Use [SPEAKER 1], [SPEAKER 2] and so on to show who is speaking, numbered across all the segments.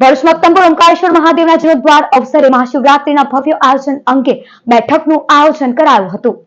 [SPEAKER 1] ભરૂચ મક્તમપુર ઓમકારેશ્વર મહાદેવના જીર્ણોદ્વાર અવસરે મહાશિવરાત્રીના ભવ્ય આયોજન અંગે બેઠકનું આયોજન કરાયું હતું.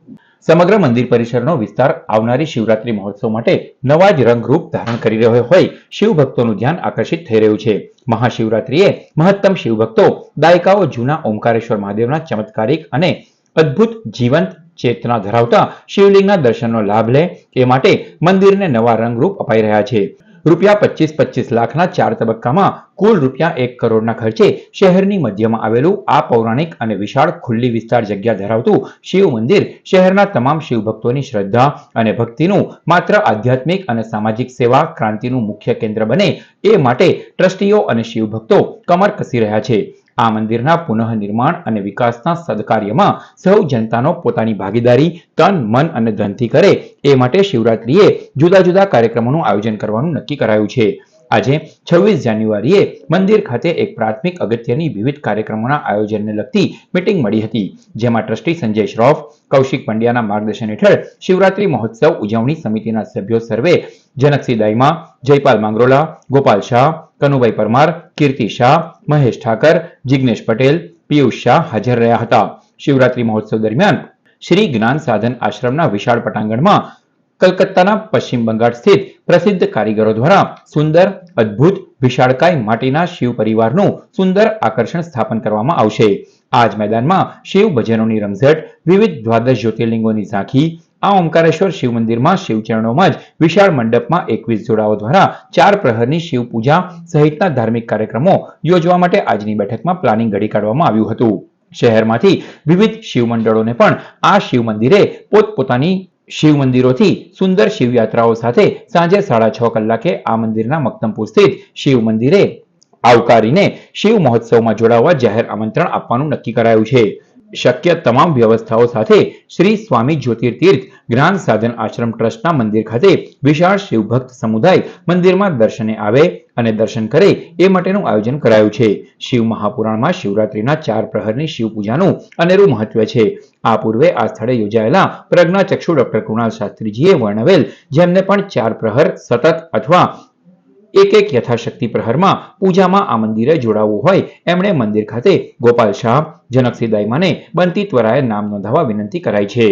[SPEAKER 2] સમગ્ર મંદિર પરિસરનો વિસ્તાર આવનારી શિવરાત્રી મહોત્સવ માટે નવા જ રંગરૂપ ધારણ કરી રહ્યો હોય શિવ ધ્યાન આકર્ષિત થઈ રહ્યું છે. મહાશિવરાત્રીએ મહત્તમ શિવ ભક્તો દાયકાઓ જૂના ઓમકારેશ્વર મહાદેવના ચમત્કારિક અને અદ્ભુત જીવંત ચેતના ધરાવતા શિવલિંગના દર્શનનો લાભ લે એ માટે મંદિરને નવા રંગરૂપ અપાઈ રહ્યા છે. રૂપિયા પચીસ પચીસ લાખના ચાર તબક્કામાં કુલ રૂપિયા એક કરોડના ખર્ચે શહેરની મધ્યમાં આવેલું આ પૌરાણિક અને વિશાળ ખુલ્લી વિસ્તાર જગ્યા ધરાવતું શિવ મંદિર શહેરના તમામ શિવભક્તોની શ્રદ્ધા અને ભક્તિનું માત્ર આધ્યાત્મિક અને સામાજિક સેવા ક્રાંતિનું મુખ્ય કેન્દ્ર બને એ માટે ટ્રસ્ટીઓ અને શિવભક્તો કમર કસી રહ્યા છે. આ મંદિરના પુનઃનિર્માણ અને વિકાસના સદકાર્યમાં સૌ જનતાનો પોતાની ભાગીદારી, તન, મન અને ધનથી કરે એ માટે શિવરાત્રીએ જુદા જુદા કાર્યક્રમોનું આયોજન કરવાનું નક્કી કરાયું છે. આજે છવ્વીસ જાન્યુઆરીએ મંદિર ખાતે એક પ્રાથમિક અગત્યની વિવિધ કાર્યક્રમોના આયોજનને લગતી મિટિંગ મળી હતી, જેમાં ટ્રસ્ટી સંજય શ્રોફ, કૌશિક પંડ્યાના માર્ગદર્શન હેઠળ શિવરાત્રી મહોત્સવ ઉજવણી સમિતિના સભ્યો સર્વે, જનકસિંહ દાઈમા, જયપાલ માંગરોલા, ગોપાલ શાહ, કનુભાઈ પરમાર, કીર્તિ શાહ, મહેશ ઠાકર, જિગ્નેશ પટેલ, પિયુષ શાહ હાજર રહ્યા હતા. શિવરાત્રી મહોત્સવ દરમિયાન શ્રી જ્ઞાન સાધન આશ્રમના વિશાળ પટાંગણમાં કલકત્તાના પશ્ચિમ બંગાળ સ્થિત પ્રસિદ્ધ કારીગરો દ્વારા સુંદર, અદ્ભુત, વિશાળકાય માટીના શિવ પરિવારનું સુંદર આકર્ષણ સ્થાપન કરવામાં આવશે. આ જ મેદાનમાં શિવ ભજનોની રમઝટ, વિવિધ દ્વાદશ જ્યોતિર્લિંગોની ઝાંખી, આ ઓમકારેશ્વર શિવ મંદિરમાં શિવચરણોમાં જ વિશાળ મંડપમાં એકવીસ જોડાઓ દ્વારા ચાર પ્રહરની શિવ પૂજા સહિતના ધાર્મિક કાર્યક્રમો યોજવા માટે આજની બેઠકમાં પ્લાનિંગ ઘડી કાઢવામાં આવ્યું હતું. શહેરમાંથી વિવિધ શિવ મંડળોને પણ આ શિવ મંદિરે પોતપોતાની શિવ મંદિરોથી સુંદર શિવયાત્રાઓ સાથે સાંજે સાડા છ કલાકે આ મંદિરના મક્તમપુર સ્થિત શિવ મંદિરે આવકારીને શિવ મહોત્સવમાં જોડાવા જાહેર આમંત્રણ આપવાનું નક્કી કરાયું છે. શક્ય તમામ વ્યવસ્થાઓ સાથે શ્રી સ્વામી જ્યોતિર્તીર્થ જ્ઞાન સાધન આશ્રમ ટ્રસ્ટના મંદિર ખાતે વિશાળ શિવભક્ત સમુદાય મંદિરમાં દર્શને આવે અને દર્શન કરે એ માટેનું આયોજન કરાયું છે. શિવ મહાપુરાણમાં શિવરાત્રીના ચાર પ્રહરની શિવ પૂજાનું અનેરું મહત્વ છે. આ પૂર્વે આ સ્થળે યોજાયેલા પ્રજ્ઞા ચક્ષુ ડોક્ટર કૃણાલ શાસ્ત્રીજીએ વર્ણવેલ જેમને પણ ચાર પ્રહર સતત અથવા એક એક યથાશક્તિ પ્રહરમાં પૂજામાં આ મંદિરે જોડાવવું હોય એમણે મંદિર ખાતે ગોપાલ શાહ, જનકસિંહ દાઈમાને બનતી ત્વરાએ નામ નોંધાવવા વિનંતી કરાઈ છે.